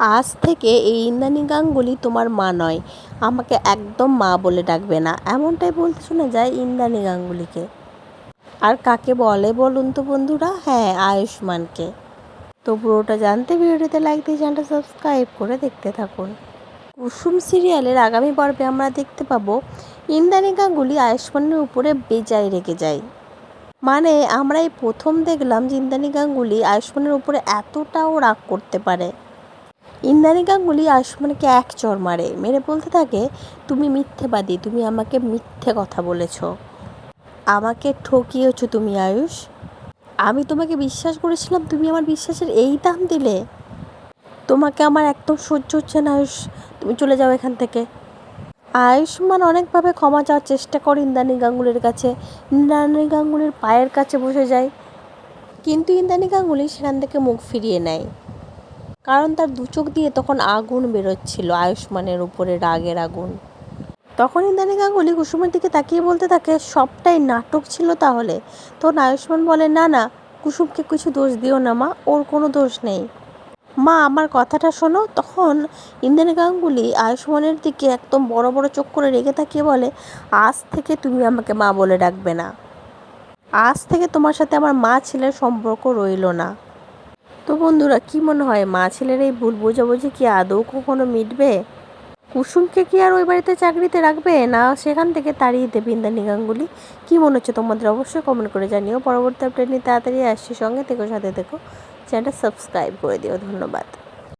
আজ থেকে এই ইন্দ্রাণী গাঙ্গুলি তোমার মা নয়। আমাকে একদম মা বলে ডাকবে না। এমনটাই বলতে শোনা যায় ইন্দ্রাণী গাঙ্গুলিকে আর কাকে বলে বলুন তো বন্ধুরা? হ্যাঁ আয়ুষ্মানকে। তো পুরোটা জানতে ভিডিওটিতে লাইক দিয়ে চ্যানেলটা সাবস্ক্রাইব করে দেখতে থাকুন। কুসুম সিরিয়ালের আগামী পর্বে আমরা দেখতে পাবো ইন্দ্রাণী গাঙ্গুলি আয়ুষ্মানের উপরে বেজায় রেগে যায়। মানে আমরা এই প্রথম দেখলাম যে ইন্দ্রাণী গাঙ্গুলি আয়ুষ্মানের উপরে এতটাও রাগ করতে পারে। ইন্দ্রাণী গাঙ্গুলি আয়ুষ্মানকে এক চর মারে, মেরে বলতে থাকে, তুমি মিথ্যেবাদী, তুমি আমাকে মিথ্যে কথা বলেছ। আমাকে ঠকিয়েছ তুমি, আয়ুষ। আমি তোমাকে বিশ্বাস করেছিলাম, তুমি আমার বিশ্বাসের এই দাম দিলে। তোমাকে আমার একদম সহ্য হচ্ছে না, আয়ুষ। তুমি চলে যাও এখান থেকে। আয়ুষ্মান অনেকভাবে ক্ষমা চাওয়ার চেষ্টা করে ইন্দ্রাণী গাঙ্গুলির কাছে। ইন্দ্রাণী গাঙ্গুলির পায়ের কাছে বসে যায়। কিন্তু ইন্দ্রাণী গাঙ্গুলি সেখান থেকে মুখ ফিরিয়ে নেয়। কারণ তার দু চোখ দিয়ে তখন আগুন বেরোচ্ছিল, আয়ুষ্মানের উপরে রাগের আগুন। তখন ইন্দ্রাণী গাঙ্গুলি কুসুমের দিকে তাকিয়ে বলতে থাকে, সবটাই নাটক ছিল তাহলে। তখন আয়ুষ্মান বলে, না না, কুসুমকে কিছু দোষ দিও না, মা, ওর কোনো দোষ নেই। মা, আমার কথাটা শোনো। তখন ইন্দ্রাণী গাঙ্গুলি আয়ুষ্মানের দিকে একদম বড় বড় চোখ করে রেগে তাকিয়ে বলে, আজ থেকে তুমি আমাকে মা বলে ডাকবে না। আজ থেকে তোমার সাথে আমার মা ছেলের সম্পর্ক রইল না। তো বন্ধুরা, কি মনে হয়? মা ছেলের এই ভুল বোঝাবুঝি কি আদৌ কখনো মিটবে? কুসুমকে কি আর ওই বাড়িতে চাকরিতে রাখবে? না, সেখান থেকে তাড়িয়ে দেবে ইন্দানি গাঙ্গুলি। কী মনে হচ্ছে তোমাদের? অবশ্যই কমেন্ট করে জানিও। পরবর্তী আপডেট নিয়ে তাড়াতাড়ি আসছি। সঙ্গে থেকো, সাথে থেকো। চ্যানেলটা সাবস্ক্রাইব করে দিও। ধন্যবাদ।